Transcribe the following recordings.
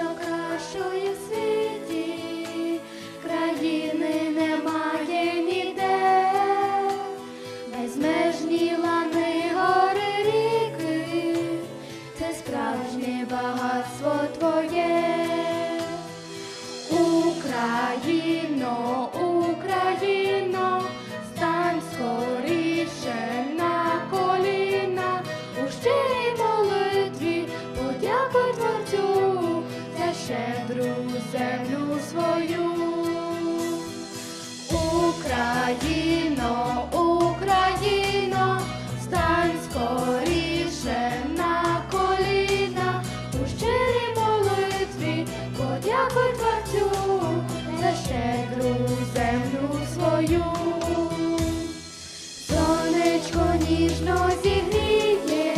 що кращої в щедру землю свою. Україно, Україно, стань скоріше на коліна, у щирій молитві подякуй Творцю за щедру землю свою. Сонечко ніжно зігріє,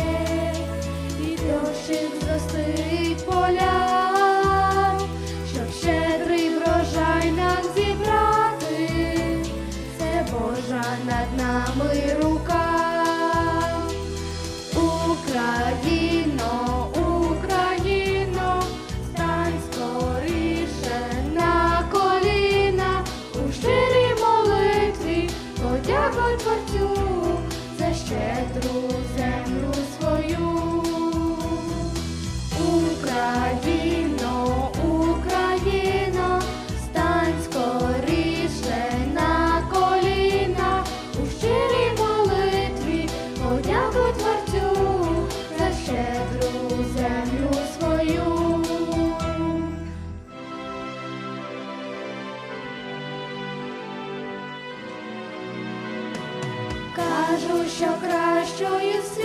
і дощик зростить поля, Кажу, що кращою в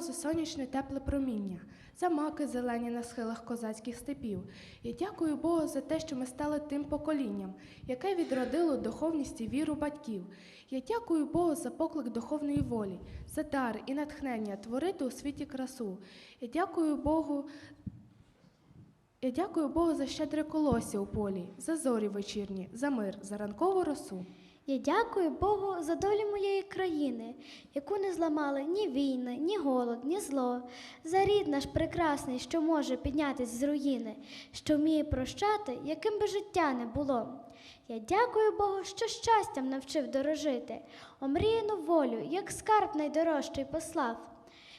за сонячне тепле проміння, за маки зелені на схилах козацьких степів. Я дякую Богу за те, що ми стали тим поколінням, яке відродило духовність і віру батьків. Я дякую Богу за поклик духовної волі, за дар і натхнення творити у світі красу. Я дякую Богу. Я дякую Богу за щедре колосся у полі, за зорі вечірні, за мир, за ранкову росу. Я дякую Богу за долю моєї країни, яку не зламали ні війни, ні голод, ні зло, за рід наш прекрасний, що може піднятись з руїни, що вміє прощати, яким би життя не було. Я дякую Богу, що щастям навчив дорожити, омріяну волю, як скарб найдорожчий послав.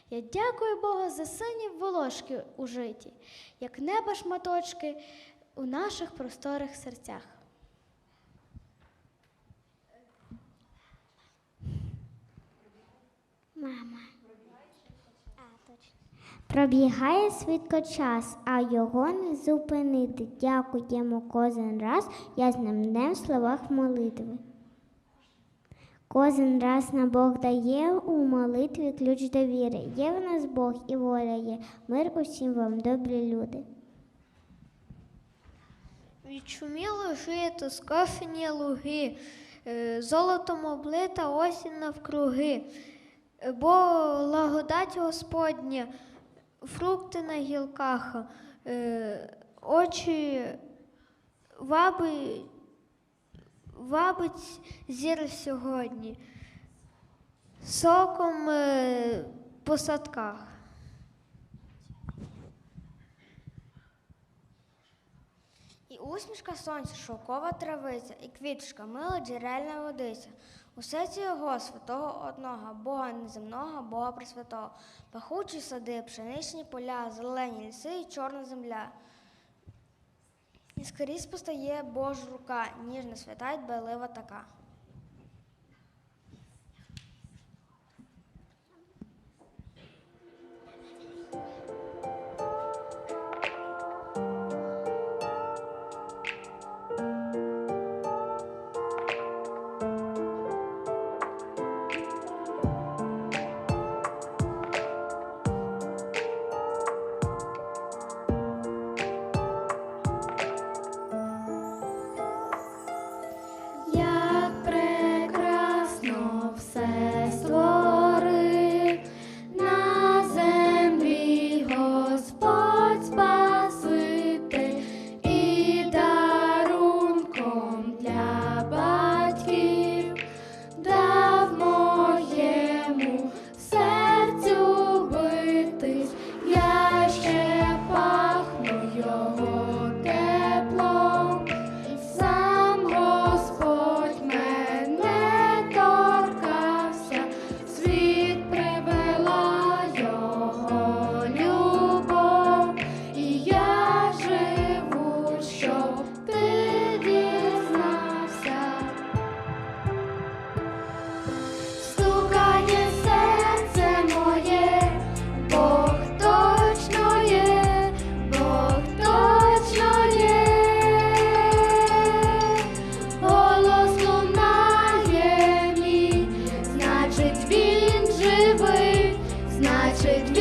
Я дякую Богу за сині волошки у житі, як неба шматочки у наших просторих серцях. Пробігає швидко час, а його не зупинити. Дякуємо кожен раз, я з ним днем в словах молитви. Кожен раз на Бог дає у молитві ключ до віри. Є в нас Бог і воля є. Мир усім вам, добрі люди. Відшуміло жито, скошені луги, е, золотом облита осінь навкруги, бо лагодать Господня, фрукти на гілках, е, очі вабить, вабить зір сьогодні, соком е, по садках. І усмішка сонця, шовкова травиця, і квіточка, мила джерельна водиця. Усе це його святого одного, Бога неземного, Бога Пресвятого, пахучі сади, пшеничні поля, зелені ліси і чорна земля. І скрізь постає Божа рука, ніжна свята й дбайлива така. Значить він живий, значить він.